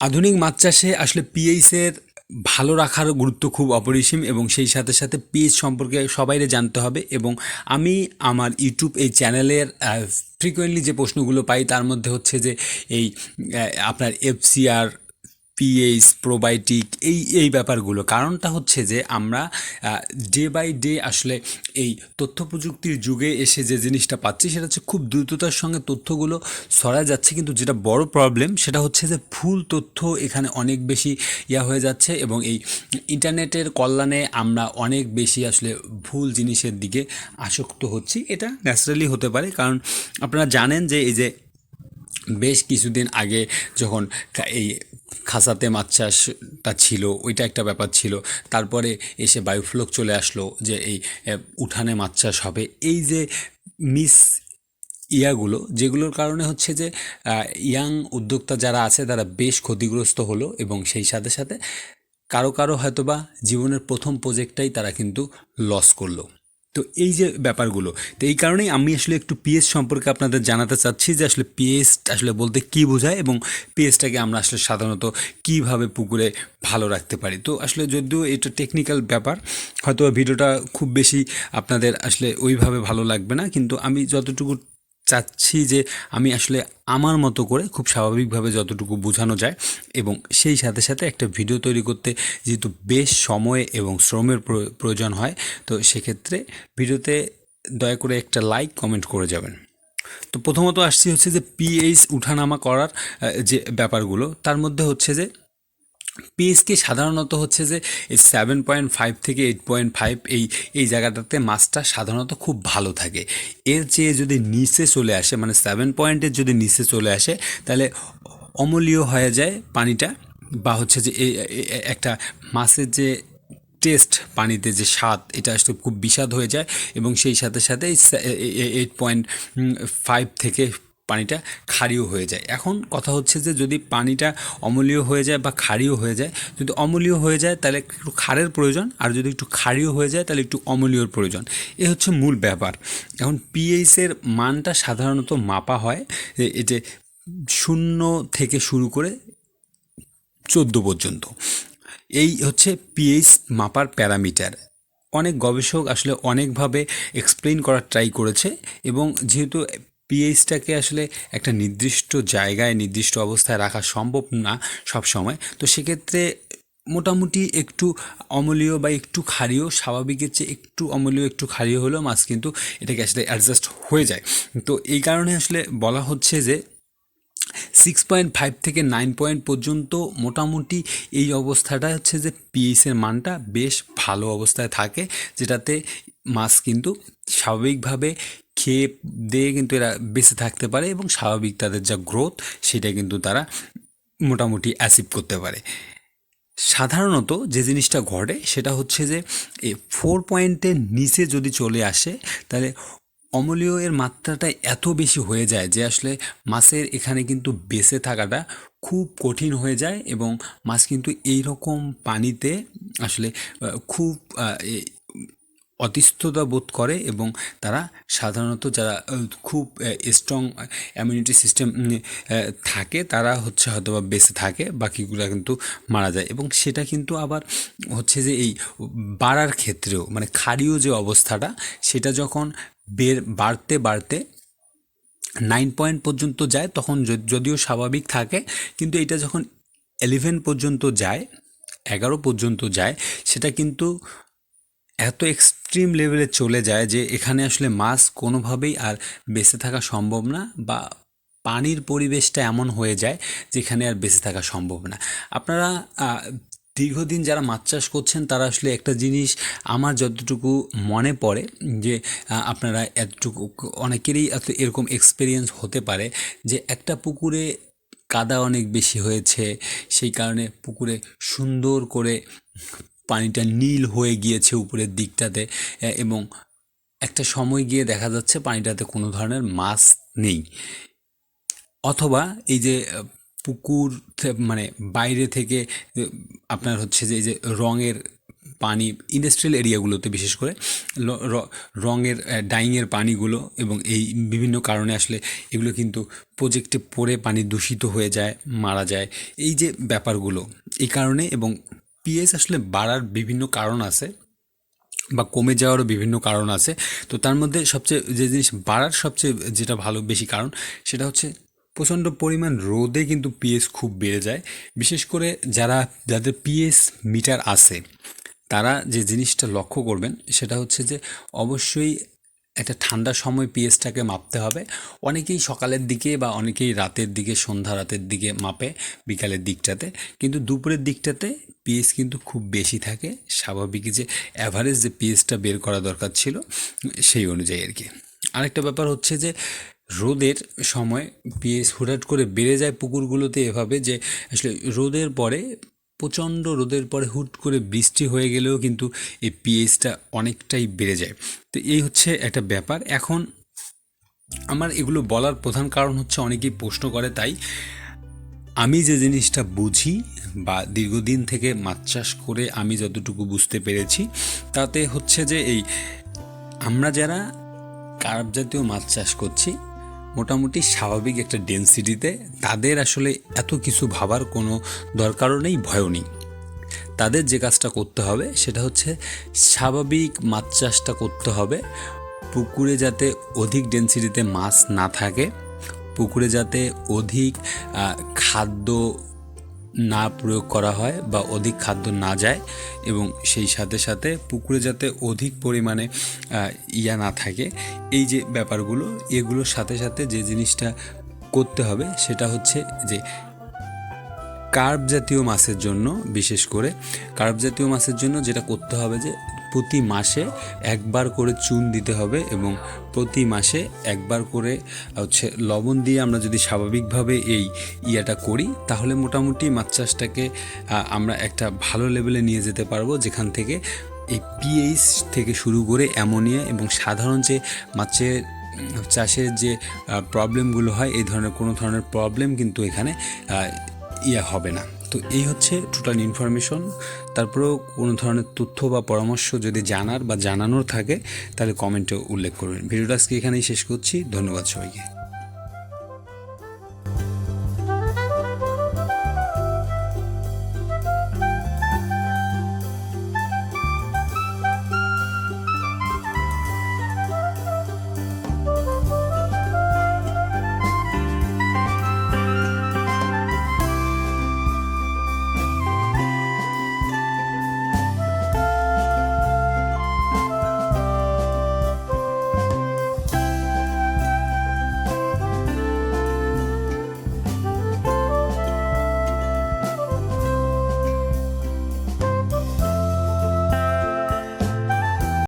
আধুনিক মাছ চাষে আসলে পিএইচের ভালো রাখার গুরুত্ব খুব অপরিসীম এবং সেই সাথে সাথে পিএইচ সম্পর্কে সবাইরে জানতে হবে এবং আমি আমার ইউটিউব এই চ্যানেলের ফ্রিকোয়েন্টলি যে প্রশ্নগুলো পাই তার মধ্যে হচ্ছে যে এই আপনার এফসিআর পিএইচ প্রোবায়োটিক এই এই ব্যাপারগুলো। কারণটা হচ্ছে যে আমরা ডে বাই ডে আসলে এই তথ্য প্রযুক্তির যুগে এসে যে জিনিসটা পাচ্ছি, সেটা হচ্ছে খুব দ্রুততার সঙ্গে তথ্যগুলো ছড়া যাচ্ছে। কিন্তু যেটা বড় প্রবলেম সেটা হচ্ছে যে ভুল তথ্য এখানে অনেক বেশি ইয়া হয়ে যাচ্ছে এবং এই ইন্টারনেটের কল্যাণে আমরা অনেক বেশি আসলে ভুল জিনিসের দিকে আসক্ত হচ্ছি। এটা ন্যাচারালি হতে পারে। কারণ আপনারা জানেন যে এই যে বেশ কিছুদিন আগে যখন এই খাসাতে মাছ চাষটা ছিল, ওইটা একটা ব্যাপার ছিল। তারপরে এসে বায়ুফ্লক চলে আসলো যে এই উঠানে মাছ চাষ হবে। এই যে মিস ইয়াগুলো, যেগুলোর কারণে হচ্ছে যে ইয়াং উদ্যোক্তা যারা আছে, তারা বেশ ক্ষতিগ্রস্ত হলো এবং সেই সাথে সাথে কারও কারও হয়তোবা জীবনের প্রথম প্রজেক্টটাই তারা কিন্তু লস করল। তো এই যে ব্যাপারগুলো, তো এই কারণেই আমি আসলে একটু পিএস সম্পর্কে আপনাদের জানাতে চাচ্ছি যে আসলে পিএস আসলে বলতে কী বোঝায় এবং পিএসটাকে আমরা আসলে সাধারণত কীভাবে পুকুরে ভালো রাখতে পারি। তো আসলে যদিও এটা টেকনিক্যাল ব্যাপার হয়তো ভিডিওটা খুব বেশি আপনাদের আসলে ওইভাবে ভালো লাগবে না, কিন্তু আমি যতটুকু চাচ্ছি যে আমি আসলে আমার মতো করে খুব স্বাভাবিকভাবে যতটুকু বোঝানো যায় এবং সেই সাথে সাথে একটা ভিডিও তৈরি করতে যেহেতু বেশ সময় এবং শ্রমের প্রয়- প্রয়োজন হয়, তো সেক্ষেত্রে ভিডিওতে দয়া করে একটা লাইক, কমেন্ট করে যাবেন। তো প্রথমত আসছি হচ্ছে যে পিএইচ উঠানামা করার যে ব্যাপারগুলো, তার মধ্যে হচ্ছে যে পিএসকে সাধারণত হচ্ছে যে এই সেভেন পয়েন্ট ফাইভ থেকে এইট পয়েন্ট ফাইভ এই এই জায়গাটাতে মাছটা সাধারণত খুব ভালো থাকে। এর চেয়ে যদি নিচে চলে আসে মানে সেভেন পয়েন্টের যদি নিচে চলে আসে, তাহলে অমূল্য হয়ে যায় পানিটা বা হচ্ছে যে একটা মাছের যে টেস্ট পানিতে যে স্বাদ, এটা আসলে খুব বিষাদ হয়ে যায় এবং সেই সাথে সাথে এইট পয়েন্ট ফাইভ থেকে পানিটা ক্ষারীয় হয়ে যায়। এখন কথা হচ্ছে যে, যদি পানিটা অম্লীয় হয়ে যায় বা ক্ষারীয় হয়ে যায়, যদি অম্লীয় হয়ে যায় তাহলে একটু ক্ষারের প্রয়োজন, আর যদি একটু ক্ষারীয় হয়ে যায় তাহলে একটু অম্লীয়র প্রয়োজন। এ হচ্ছে মূল ব্যাপার। এখন পিএইচের মানটা সাধারণত মাপা হয়, এ- এতে শূন্য থেকে শুরু করে চোদ্দ পর্যন্ত। এই হচ্ছে পিএইচ মাপার প্যারামিটার। অনেক গবেষক আসলে অনেকভাবে এক্সপ্লেইন করার ট্রাই করেছে এবং যেহেতু পিএইচটাকে আসলে একটা নির্দিষ্ট জায়গায়, নির্দিষ্ট অবস্থায় রাখা সম্ভব না সব সময় তো সেক্ষেত্রে মোটামুটি একটু অমলীয় বা একটু ক্ষারীয়, স্বাভাবিকের চেয়ে একটু অমলীয়, একটু ক্ষারীয় হলেও মাছ কিন্তু এটাকে আসলে অ্যাডজাস্ট হয়ে যায়। তো এই কারণে আসলে বলা হচ্ছে যে সিক্স পয়েন্ট ফাইভ থেকে নাইন পয়েন্ট পর্যন্ত মোটামুটি এই অবস্থাটা হচ্ছে যে পিএইচের মানটা বেশ ভালো অবস্থায় থাকে, যেটাতে মাছ কিন্তু স্বাভাবিকভাবে খেয়ে দিয়ে কিন্তু এরা বেঁচে থাকতে পারে এবং স্বাভাবিক তাদের যা গ্রোথ, সেটা কিন্তু তারা মোটামুটি অ্যাচিভ করতে পারে। সাধারণত যে জিনিসটা ঘটে, সেটা হচ্ছে যে ফোর পয়েন্টের নিচে যদি চলে আসে, তাহলে অমলীয় এর মাত্রাটা এত বেশি হয়ে যায় যে আসলে মাছের এখানে কিন্তু বেঁচে থাকাটা খুব কঠিন হয়ে যায় এবং মাছ কিন্তু এই রকম পানিতে আসলে খুব অতিষ্ঠতা বোধ করে এবং তারা সাধারণত যারা খুব স্ট্রং ইমিউনিটি সিস্টেম থাকে, তারা হচ্ছে হয়তো বা বেঁচে থাকে, বাকিগুলো কিন্তু মারা যায়। এবং সেটা কিন্তু আবার হচ্ছে যে এই বাড়ার ক্ষেত্রেও মানে ক্ষারীয় যে অবস্থাটা, সেটা যখন বের, বাড়তে বাড়তে নাইন পয়েন্ট পর্যন্ত যায়, তখন যদিও স্বাভাবিক থাকে, কিন্তু এটা যখন এলেভেন পর্যন্ত যায়, এগারো পর্যন্ত যায়, সেটা কিন্তু এত এক্সট্রিম লেভেলে চলে যায় যে এখানে আসলে মাছ কোনোভাবেই আর বেঁচে থাকা সম্ভব না বা পানির পরিবেশটা এমন হয়ে যায় যেখানে আর বেঁচে থাকা সম্ভব না। আপনারা দীর্ঘদিন যারা মাছ চাষ করছেন তারা আসলে একটা জিনিস আমার যতটুকু মনে পড়ে যে আপনারা এতটুকু অনেকেরই এত এরকম এক্সপিরিয়েন্স হতে পারে যে একটা পুকুরে কাদা অনেক বেশি হয়েছে, সেই কারণে পুকুরে সুন্দর করে পানিটা নীল হয়ে গিয়েছে উপরের দিকটাতে এবং একটা সময় গিয়ে দেখা যাচ্ছে পানিটাতে কোনো ধরনের মাছ নেই। অথবা এই যে পুকুর মানে বাইরে থেকে আপনার হচ্ছে যে, এই যে রঙের পানি ইন্ডাস্ট্রিয়াল এরিয়াগুলোতে বিশেষ করে রঙের ডাইংয়ের পানিগুলো এবং এই বিভিন্ন কারণে আসলে এগুলো কিন্তু প্রজেক্টে পড়ে পানি দূষিত হয়ে যায়, মারা যায়। এই যে ব্যাপারগুলো, এই কারণে এবং পিএস আসলে বাড়ার বিভিন্ন কারণ আছে বা কমে যাওয়ারও বিভিন্ন কারণ আছে। তো তার মধ্যে সবচেয়ে যে জিনিস বাড়ার সবচেয়ে যেটা ভালো বেশি কারণ, সেটা হচ্ছে প্রচণ্ড পরিমাণ রোদে কিন্তু পিএস খুব বেড়ে যায়। বিশেষ করে যারা, যাদের পিএস মিটার আছে, তারা যে জিনিসটা লক্ষ্য করবেন, সেটা হচ্ছে যে অবশ্যই একটা ঠান্ডার সময় পিএসটাকে মাপতে হবে। অনেকেই সকালের দিকে বা অনেকেই রাতের দিকে, সন্ধ্যা রাতের দিকে মাপে বিকালের দিকটাতে। কিন্তু দুপুরের দিকটাতে পিএস কিন্তু খুব বেশি থাকে। স্বাভাবিক যে অ্যাভারেজ যে পিএসটা বের করা দরকার ছিল, সেই অনুযায়ী আর কি। আরেকটা ব্যাপার হচ্ছে যে রোদের সময় পিএস হুটহাট করে বেড়ে যায় পুকুরগুলোতে এভাবে যে আসলে রোদের পরে প্রচণ্ড রোদের পরে হুট করে বৃষ্টি হয়ে গেলেও কিন্তু এই পিএইচটা অনেকটাই বেড়ে যায়। তো এই হচ্ছে একটা ব্যাপার। এখন আমার এগুলো বলার প্রধান কারণ হচ্ছে অনেকেই প্রশ্ন করে, তাই আমি যে জিনিসটা বুঝি বা দীর্ঘদিন থেকে মাছ চাষ করে আমি যতটুকু বুঝতে পেরেছি, তাতে হচ্ছে যে এই আমরা যারা কার্প জাতীয় মাছ চাষ করছি মোটামুটি স্বাভাবিক একটা ডেন্সিটিতে তাদের আসলে এত কিছু ভাবার কোনো দরকারও নেই, ভয়ও নেই। তাদের যে কাজটা করতে হবে সেটা হচ্ছে স্বাভাবিক মাছ চাষটা করতে হবে, পুকুরে যাতে অধিক ডেন্সিটিতে মাছ না থাকে, পুকুরে যাতে অধিক খাদ্য না প্রয়োগ করা হয় বা অধিক খাদ্য না যায় এবং সেই সাথে সাথে পুকুরে যাতে অধিক পরিমাণে ইয়া না থাকে, এই যে ব্যাপারগুলো, এগুলোর সাথে সাথে যে জিনিসটা করতে হবে সেটা হচ্ছে যে কার্ব জাতীয় মাছের জন্য বিশেষ করে, কার্ব জাতীয় মাছের জন্য যেটা করতে হবে যে প্রতি মাসে একবার করে চুন দিতে হবে এবং প্রতি মাসে একবার করে, হচ্ছে লবণ দিয়ে আমরা যদি স্বাভাবিকভাবে এই ইয়াটা করি, তাহলে মোটামুটি মাছ চাষটাকে আমরা একটা ভালো লেভেলে নিয়ে যেতে পারব, যেখান থেকে এই পিএইচ থেকে শুরু করে অ্যামোনিয়া এবং সাধারণ যে মাছের চাষের যে প্রবলেমগুলো হয়, এই ধরনের কোনো ধরনের প্রবলেম কিন্তু এখানে ইয়ে হবে না। তো এই হচ্ছে টোটাল ইনফরমেশন তারপরেও কোনো ধরনের তথ্য বা পরামর্শ যদি জানার বা জানানোর থাকে, তাহলে কমেন্টে উল্লেখ করবেন। ভিডিওটা আজকে এখানেই শেষ করছি। ধন্যবাদ সবাইকে।